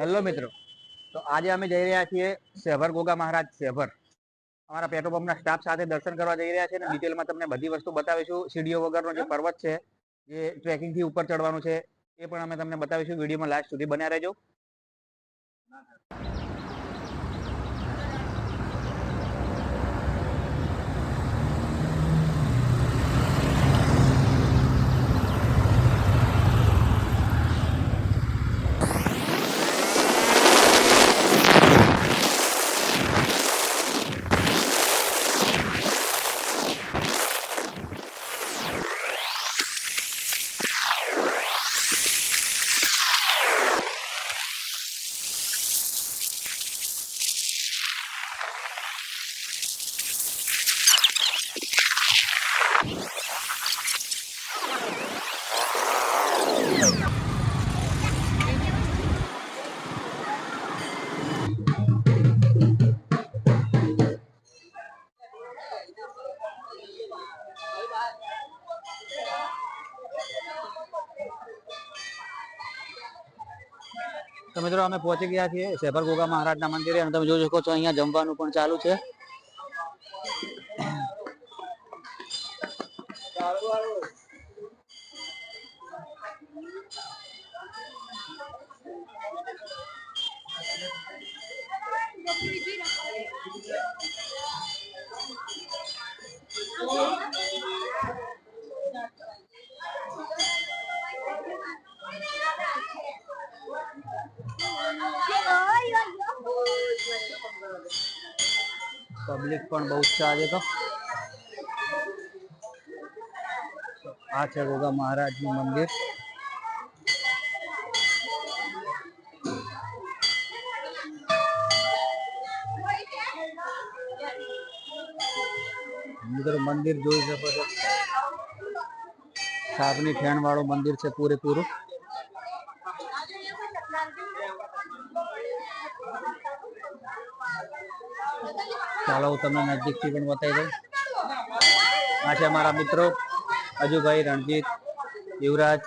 Hello મિત્રો. તો આજે અમે જઈ રહ્યા છીએ સેભર ગોગા મહારાજ સેવર અમારા પેટ્રોલ પંપના સ્ટાફ સાથે દર્શન કરવા જઈ રહ્યા છે અને ડિટેલમાં તમને બધી વસ્તુ બતાવીશું. સીડીઓ વગરનો જે પર્વત છે, જે ટ્રેકિંગથી ઉપર ચડવાનું છે, એ પણ અમે તમને બતાવીશું. વિડીયોમાં લાસ્ટ સુધી બન્યા રહેજો. તો મિત્રો અમે પહોંચી ગયા છીએ સેવર ગોગા મહારાજના મંદિરે અને તમે જોઈ શકો છો અહીંયા જમવાનું પણ ચાલુ છે. પણ બહુ છે આજે તો. આ છે ગોગા મહારાજનું મંદિર. મિત્રો, મંદિર જોઈ શકો છો. સાપની ફેણ વાળું મંદિર છે પૂરેપૂરું. ચાલો હું તમને નજીકથી પણ બતાવી દઉં આ છે અમારા મિત્રો અજુભાઈ રણજીત યુવરાજ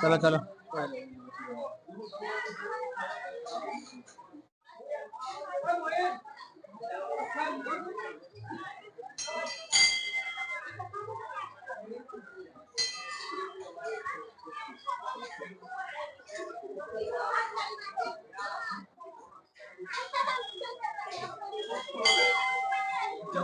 ચલો ચલો આયરન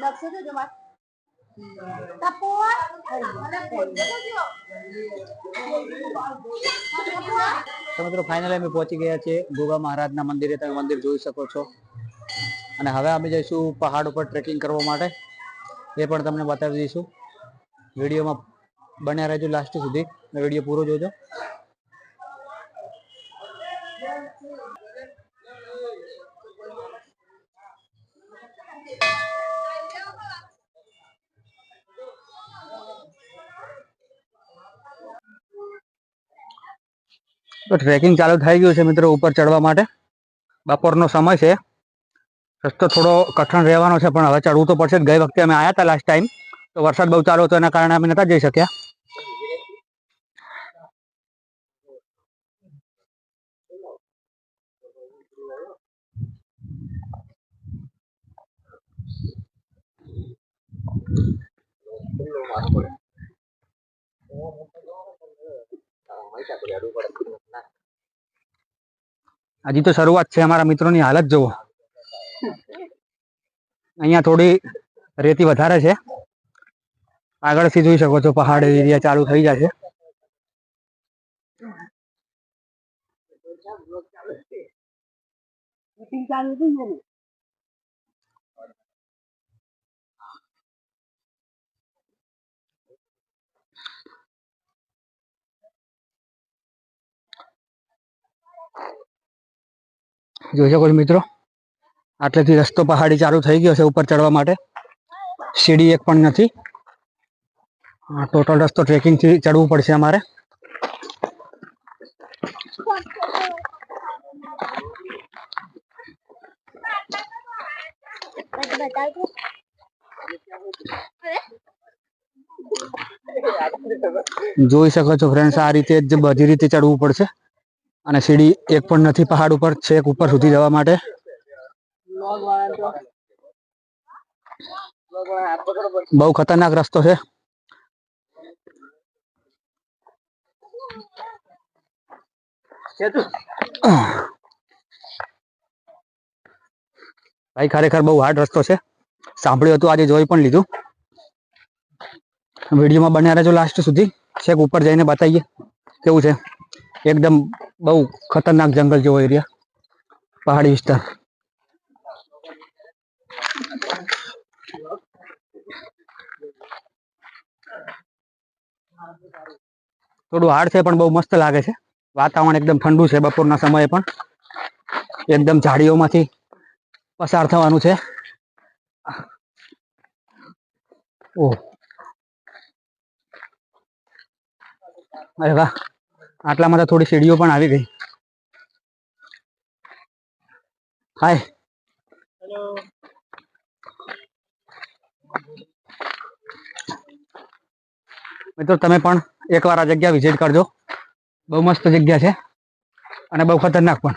નકશો તો ફાઇનલી અમે પહોંચી ગયા છે ગોગા મહારાજના મંદિરે. તમે મંદિર જોઈ શકો છો. અને હવે અમે જઈશું પહાડ ઉપર ટ્રેકિંગ કરવા માટે. એ પણ તમને બતાવી દઈશું. વિડીયોમાં બન્યા રહેજો લાસ્ટ સુધી. વીડિયો પૂરો જોજો. તો ટ્રેકિંગ ચાલુ થઈ ગયું છે મિત્રો ઉપર ચડવા માટે. બપોરનો સમય છે. રસ્તો થોડો કઠણ રહેવાનો છે, પણ હવે ચડવું તો પડશે જ. ગઈ વખતે અમે આવ્યા હતા લાસ્ટ ટાઈમ તો વરસાદ બહુ ચાલુ હતો, એના કારણે અમે નતા જઈ શક્યા. હજી તો શરૂઆત છે અમારા મિત્રોની હાલત, જુઓ. અહીંયા થોડી રેતી વધારે છે. આગળથી જોઈ શકો છો, પહાડ એરિયા ચાલુ થઈ જશે ચાલુ થઈ જાય જોઈ શકો છો મિત્રો, આટલેથી રસ્તો પહાડી ચાલુ થઈ ગયો છે ઉપર ચડવા માટે. સીડી એક પણ નથી. ટોટલ રસ્તો ટ્રેકિંગથી ચડવું પડશે અમારે. જોઈ શકો છો ફ્રેન્ડ્સ આ રીતે જ બધી રીતે ચડવું પડશે. અને સીડી એક પણ નથી પહાડ ઉપર, છેક ઉપર સુધી જવા માટે. બહુ ખતરનાક રસ્તો છે. ભાઈ, ખરેખર બહુ હાર્ડ રસ્તો છે. સાંભળ્યું હતું, આજે જોઈ પણ લીધું. વિડીયોમાં બન્યા રહેજો લાસ્ટ સુધી. છેક ઉપર જઈને બતાવીએ. કેવું છે? એકદમ બહુ ખતરનાક જંગલ જેવો એરિયા પહાડી વિસ્તાર. થોડું હાર્ડ છે, પણ બહુ મસ્ત લાગે છે. વાતાવરણ એકદમ ઠંડુ છે બપોરના સમયે પણ. એકદમ ઝાડીઓમાંથી પસાર થવાનું છે. ઓહ. અરે વાહ. આટલામાં તો થોડી સીડીઓ પણ આવી ગઈ. હાય મિત્રો, તમે પણ એકવાર આ જગ્યા વિઝિટ કરજો. બહુ મસ્ત જગ્યા છે અને બહુ ખતરનાક પણ.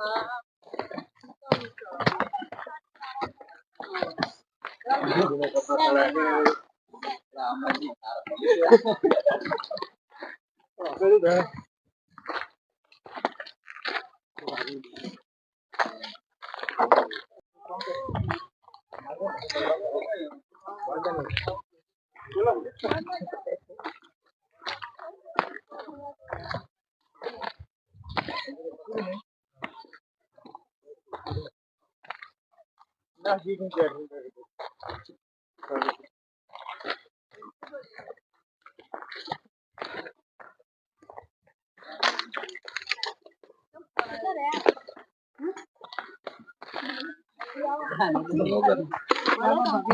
Lama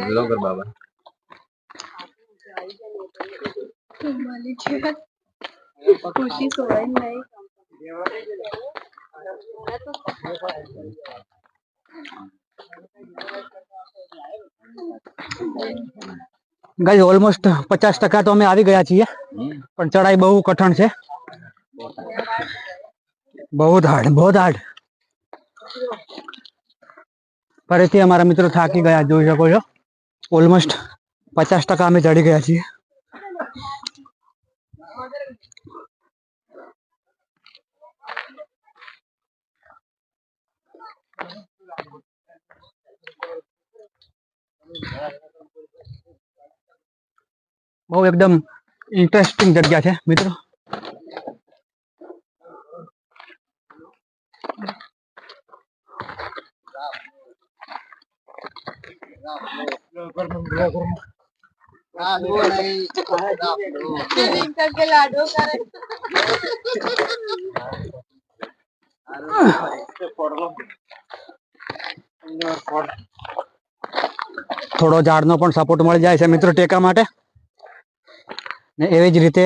બ્લોગર બાબા ખુશી સોય નહીં ગાઈ ઓલમોસ્ટ પચાસ ટકા તો અમે આવી ગયા છીએ પણ ચડાઈ બહુ કઠણ છે બહુ હાર્ડ બહુ હાર્ડ ફરીથી અમારા મિત્રો થાકી ગયા જોઈ શકો છો ઓલમોસ્ટ પચાસ ટકા અમે ચડી ગયા છીએ बहु एकदम इंटरेस्टिंग जगह है मित्रों थोड़ो झाड़ नो सपोर्ट मिली जाए मित्रों टेका माटे। ને એવી જ રીતે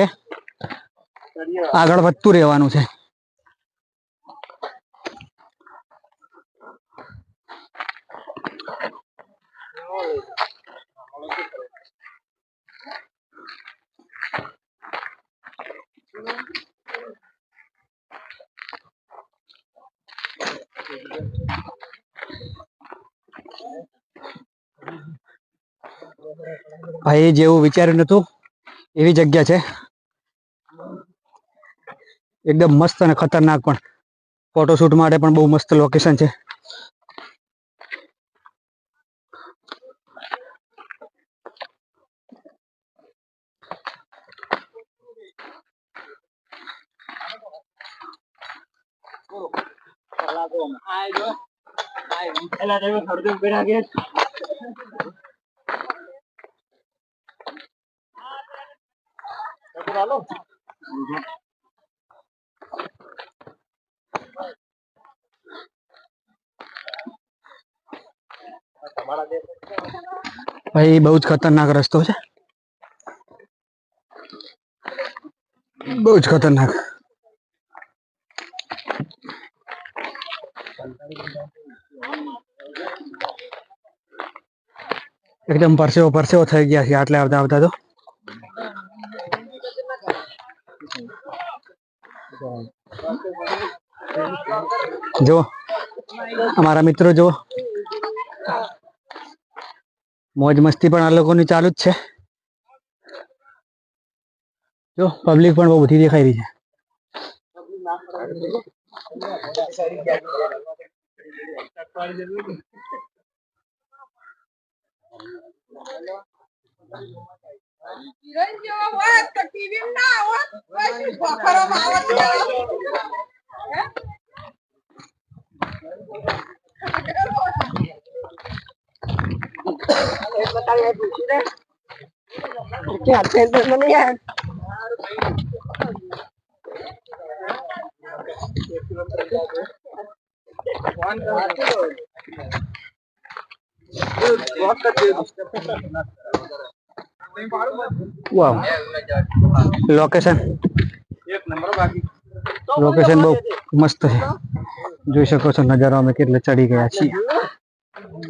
આગળ વધતું રહેવાનું છે. ભાઈ જેવું વિચાર્યું નતું એવી જગ્યા છે. એકદમ મસ્ત અને ખતરનાક પણ. ફોટોશૂટ માટે પણ બહુ મસ્ત લોકેશન છે. ભાઈ બહુ જ ખતરનાક રસ્તો છે બહુ જ ખતરનાક એકદમ પરસેવો પરસેવો થઈ ગયા છે આટલે આવતા આવતા તો જો, અમારા મિત્રો જો, મોજ મસ્તી પણ આ લોકોની ચાલુ જ છે. જો પબ્લિક પણ બહુ બધી દેખાઈ રહી છે. કિરણ જેવા હોય તો ટીવી ના હોય. પછી ભોખરોમાં આવે હે? વાવ લોકેશન લોકેશન બહુ મસ્ત છે. જોઈ શકો છો નજારો અમે કેટલે ચડી ગયા છીએ.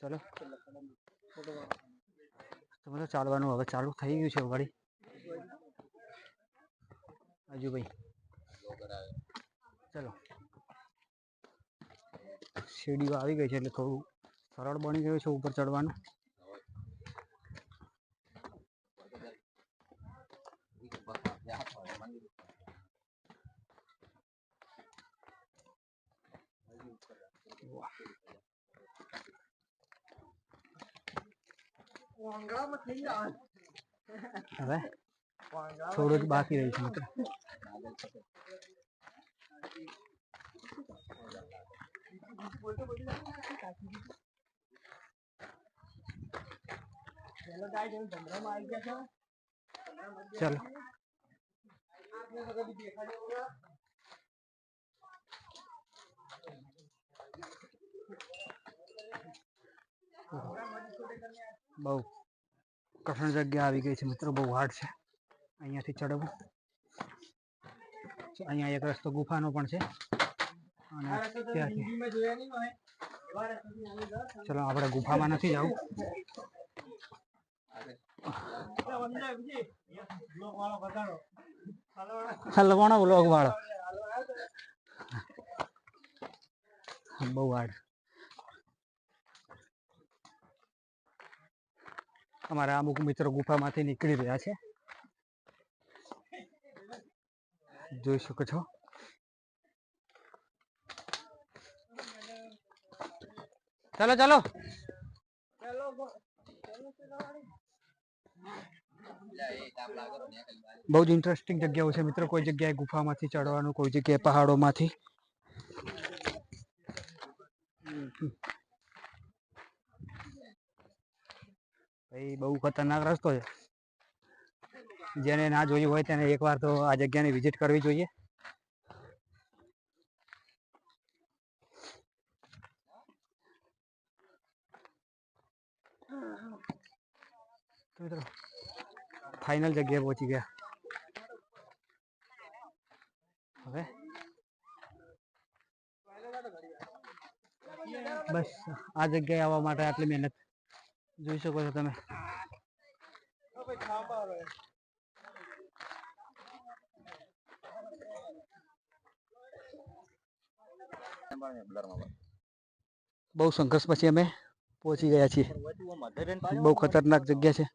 ચલો તો બધું ચાલવાનું હવે ચાલુ થઈ ગયું છે વળી. હજુ ભાઈ ચલો સીડીઓ આવી ગઈ છે એટલે થોડું સરળ બની ગયું છે ઉપર ચડવાનું. હવે થોડું જ બાકી રહી છે મિત્રો. ચલો. બહુ કઠણ જગ્યા આવી ગઈ છે મિત્રો, બહુ હાર્ડ છે. અહીંયાથી ચડવું. અહીંયા એક રસ્તો ગુફાનો પણ છે. અને ચલો, આપણે ગુફામાં નથી જવું. હલવાણો બ્લોક વાળો. બહુ હાર્ડ અમારા અમુક મિત્રો ગુફામાંથી નીકળી રહ્યા છે. જોઈ શકો છો. ચાલો ચાલો. બહુ જ ઇન્ટરેસ્ટિંગ જગ્યાઓ છે મિત્રો. કોઈ જગ્યાએ ગુફામાંથી ચડવાનું, કોઈ જગ્યાએ પહાડોમાંથી. ભાઈ બહુ ખતરનાક રસ્તો છે. જેને ના જોયું હોય તેને એકવાર તો આ જગ્યાની વિઝિટ કરવી જોઈએ. મિત્રો ફાઇનલ જગ્યાએ પહોંચી ગયા. હવે? બસ, આ જગ્યાએ આવવા માટે આટલી મહેનત. જોઈ શકો છો તમે બહુ સંઘર્ષ પછી અમે પહોંચી ગયા છીએ બહુ ખતરનાક જગ્યા છે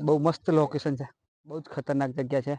બહુ મસ્ત લોકેશન છે. બહુ જ ખતરનાક જગ્યા છે.